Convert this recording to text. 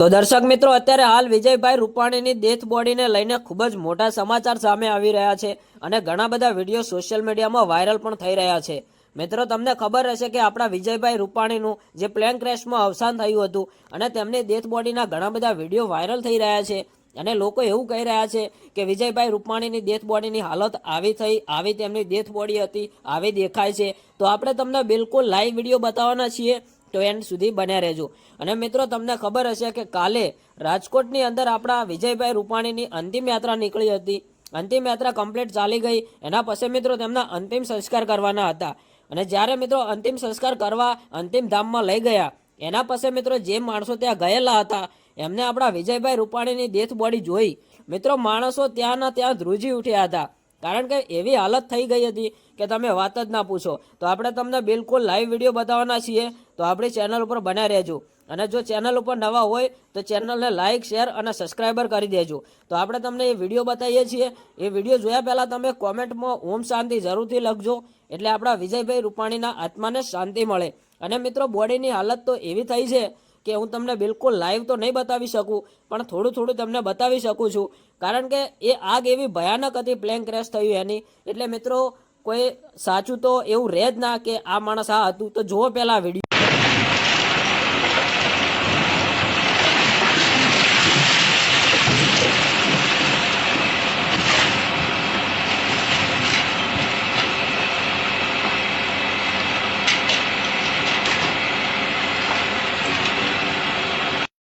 તો દર્શક મિત્રો, અત્યારે હાલ વિજયભાઈ રૂપાણીની ડેથ બોડીને લઈને ખૂબ જ મોટા સમાચાર સામે આવી રહ્યા છે અને ઘણા બધા વીડિયો સોશિયલ મીડિયામાં વાયરલ પણ થઈ રહ્યા છે. મિત્રો, તમને ખબર હશે કે આપણા વિજયભાઈ રૂપાણીનું જે પ્લેન ક્રેશમાં અવસાન થયું હતું અને તેમની ડેથ બોડીના ઘણા બધા વીડિયો વાયરલ થઈ રહ્યા છે અને લોકો એવું કહી રહ્યા છે કે વિજયભાઈ રૂપાણીની ડેથ બોડીની હાલત આવી થઈ, આવી તેમની ડેથ બોડી હતી, આવી દેખાય છે. તો આપણે તમને બિલકુલ લાઈવ વીડિયો બતાવવાના છીએ તો એન્ડ સુધી બન્યા રહેજો. અને મિત્રો, તમને ખબર હશે કે કાલે રાજકોટની અંદર આપણા વિજયભાઈ રૂપાણીની અંતિમ યાત્રા નીકળી હતી. અંતિમ યાત્રા કમ્પ્લીટ ચાલી ગઈ. એના પછી મિત્રો, તેમના અંતિમ સંસ્કાર કરવાના હતા. અને જ્યારે મિત્રો અંતિમ સંસ્કાર કરવા અંતિમ ધામમાં લઈ ગયા, એના પછી મિત્રો જે માણસો ત્યાં ગયેલા હતા, એમને આપણા વિજયભાઈ રૂપાણીની ડેથ બોડી જોઈ. મિત્રો, માણસો ત્યાંના ત્યાં ધ્રુજી ઉઠ્યા હતા. કારણ કે એવી હાલત થઈ ગઈ હતી કે તમે વાત જ ના પૂછો. તો આપણે તમને બિલકુલ લાઈવ વીડિયો બતાવવાના છીએ. તો આપણી ચેનલ ઉપર બન્યા રહેજો. અને જો ચેનલ ઉપર નવા હોય, તો ચેનલને લાઇક શેર અને સબસ્ક્રાઈબર કરી દેજો. તો આપણે તમને એ વીડિયો બતાવીએ છીએ. એ વીડિયો જોયા પહેલાં તમે કોમેન્ટમાં ઓમ શાંતિ જરૂરથી લખજો. એટલે આપણા વિજયભાઈ રૂપાણીના આત્માને શાંતિ મળે. અને મિત્રો, બોડીની હાલત તો એવી થઈ છે કે હું તમને બિલકુલ લાઈવ તો નહીં બતાવી શકું, પણ થોડું થોડું તમને બતાવી શકું છું. કારણ કે એ આગ એવી ભયાનક હતી પ્લેન ક્રેશ થયું એની. એટલે મિત્રો, કોઈ સાચું તો એવું રહે જ ના કે આ માણસ આ હતું. તો જુઓ પહેલાં વીડિયો